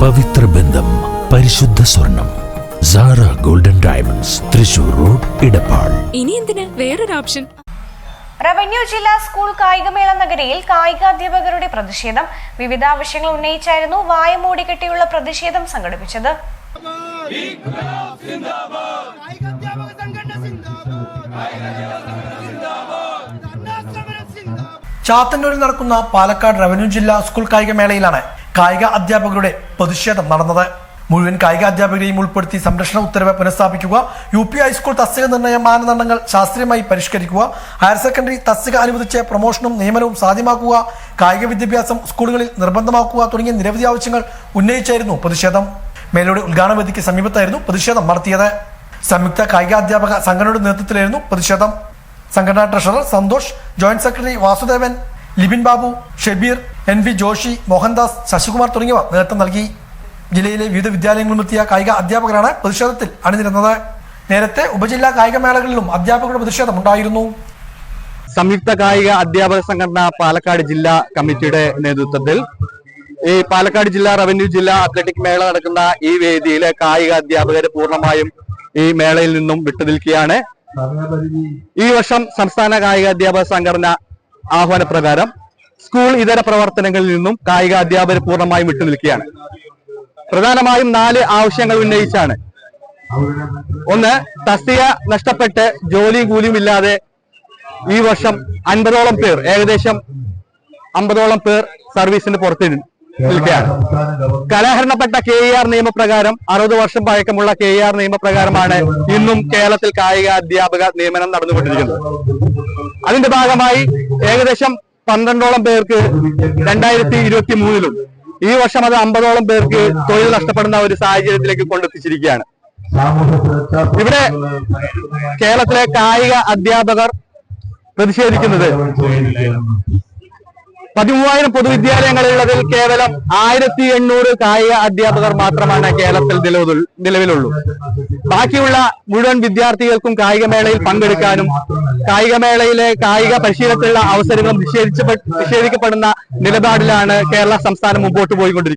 പവിത്ര ബന്ധം പരിശുദ്ധ സ്വർണം Sara golden diamonds Thrissur road Edappal ഇനി എന്തിന്? വേറൊരു ഓപ്ഷൻ. റവന്യൂ ജില്ലാ സ്കൂൾ കായികമേള നഗരിയിൽ കായികാധ്യാപകരുടെ പ്രതിഷേധം. വിവിധ ആവശ്യങ്ങൾ ഉന്നയിച്ചായിരുന്നു വായ മൂടിക്കെട്ടിയുള്ള പ്രതിഷേധം സംഘടിപ്പിച്ചത്. ചാത്തന്നൂരിൽ നടക്കുന്ന പാലക്കാട് റവന്യൂ ജില്ലാ സ്കൂൾ കായിക മേളയിലാണ് കായിക അധ്യാപകരുടെ പ്രതിഷേധം നടന്നത്. മുഴുവൻ കായിക അധ്യാപകരെയും ഉൾപ്പെടുത്തി സംരക്ഷണ ഉത്തരവ് പുനഃസ്ഥാപിക്കുക യു പി ഹൈസ്കൂൾ തസ്തിക നിർണയ മാനദണ്ഡങ്ങൾ ശാസ്ത്രീയമായി പരിഷ്കരിക്കുക ഹയർ സെക്കൻഡറി തസ്തിക അനുവദിച്ച് പ്രൊമോഷനും നിയമനവും സാധ്യമാക്കുക കായിക വിദ്യാഭ്യാസം സ്കൂളുകളിൽ നിർബന്ധമാക്കുക തുടങ്ങിയ നിരവധി ആവശ്യങ്ങൾ ഉന്നയിച്ചായിരുന്നു പ്രതിഷേധം. മേലയുടെ ഉദ്ഘാടന വേദിക്ക് സമീപത്തായിരുന്നു പ്രതിഷേധം നടത്തിയത്. സംയുക്ത കായിക അധ്യാപക സംഘടനയുടെ നേതൃത്വത്തിലായിരുന്നു പ്രതിഷേധം. സംഘടനാ treasurer Santhosh joint secretary Vasudevan Libin Babu Shebeer N V Joshi Mohandas Sasikumar തുടങ്ങിയവർ നേതൃത്വം നൽകി. ജില്ലയിലെ വിവിധ വിദ്യാലയങ്ങളിലെത്തിയ കായിക അധ്യാപകരാണ് പ്രതിഷേധത്തിൽ അണിനിരുന്നത്. നേരത്തെ ഉപജില്ലാ കായിക മേളകളിലും അധ്യാപകരുടെ പ്രതിഷേധം ഉണ്ടായിരുന്നു. സംയുക്ത കായിക അധ്യാപക സംഘടന പാലക്കാട് ജില്ലാ കമ്മിറ്റിയുടെ നേതൃത്വത്തിൽ ഈ പാലക്കാട് ജില്ലാ റവന്യൂ ജില്ലാ അത്ലറ്റിക് മേള നടക്കുന്ന ഈ വേദിയിലെ കായിക അധ്യാപകർ പൂർണമായും ഈ മേളയിൽ നിന്നും വിട്ടുനിൽക്കുകയാണ് ഈ വർഷം സംസ്ഥാന കായിക അധ്യാപക സംഘടന ആഹ്വാന പ്രകാരം സ്കൂൾ ഇതര പ്രവർത്തനങ്ങളിൽ നിന്നും കായിക അധ്യാപകർ പൂർണമായും വിട്ടുനിൽക്കുകയാണ് പ്രധാനമായും നാല് ആവശ്യങ്ങൾ ഉന്നയിച്ചാണ്. ഒന്ന് തസ്തിക നഷ്ടപ്പെട്ട് ജോലിയും കൂലിയും ഇല്ലാതെ ഈ വർഷം അൻപതോളം പേർ ഏകദേശം അമ്പതോളം പേർ സർവീസിന് പുറത്ത് നിൽക്കുകയാണ്. കലാഹരണപ്പെട്ട കെ ആർ നിയമപ്രകാരം അറുപത് വർഷം പഴക്കമുള്ള കെ ആർ നിയമപ്രകാരമാണ് ഇന്നും കേരളത്തിൽ കായിക അധ്യാപക നിയമനം നടന്നുകൊണ്ടിരിക്കുന്നത്. അതിന്റെ ഭാഗമായി ഏകദേശം പന്ത്രണ്ടോളം പേർക്ക് രണ്ടായിരത്തി ഇരുപത്തി മൂന്നിലും ഈ വർഷം അത് അമ്പതോളം പേർക്ക് തൊഴിൽ നഷ്ടപ്പെടുന്ന ഒരു സാഹചര്യത്തിലേക്ക് കൊണ്ടെത്തിച്ചിരിക്കുകയാണ്. ഇവിടെ കേരളത്തിലെ കായിക അധ്യാപകർ പ്രതിഷേധിക്കുന്നത് പതിമൂവായിരം പൊതുവിദ്യാലയങ്ങളുള്ളതിൽ കേവലം ആയിരത്തി എണ്ണൂറ് കായിക അധ്യാപകർ മാത്രമാണ് കേരളത്തിൽ നിലവിലുള്ളൂ. ബാക്കിയുള്ള മുഴുവൻ വിദ്യാർത്ഥികൾക്കും കായികമേളയിൽ പങ്കെടുക്കാനും കായികമേളയിലെ കായിക പരിശീലനത്തിലുള്ള അവസരങ്ങളും നിഷേധിക്കപ്പെടുന്ന നിലപാടിലാണ് കേരള സംസ്ഥാനം മുമ്പോട്ട് പോയിക്കൊണ്ടിരിക്കുന്നത്.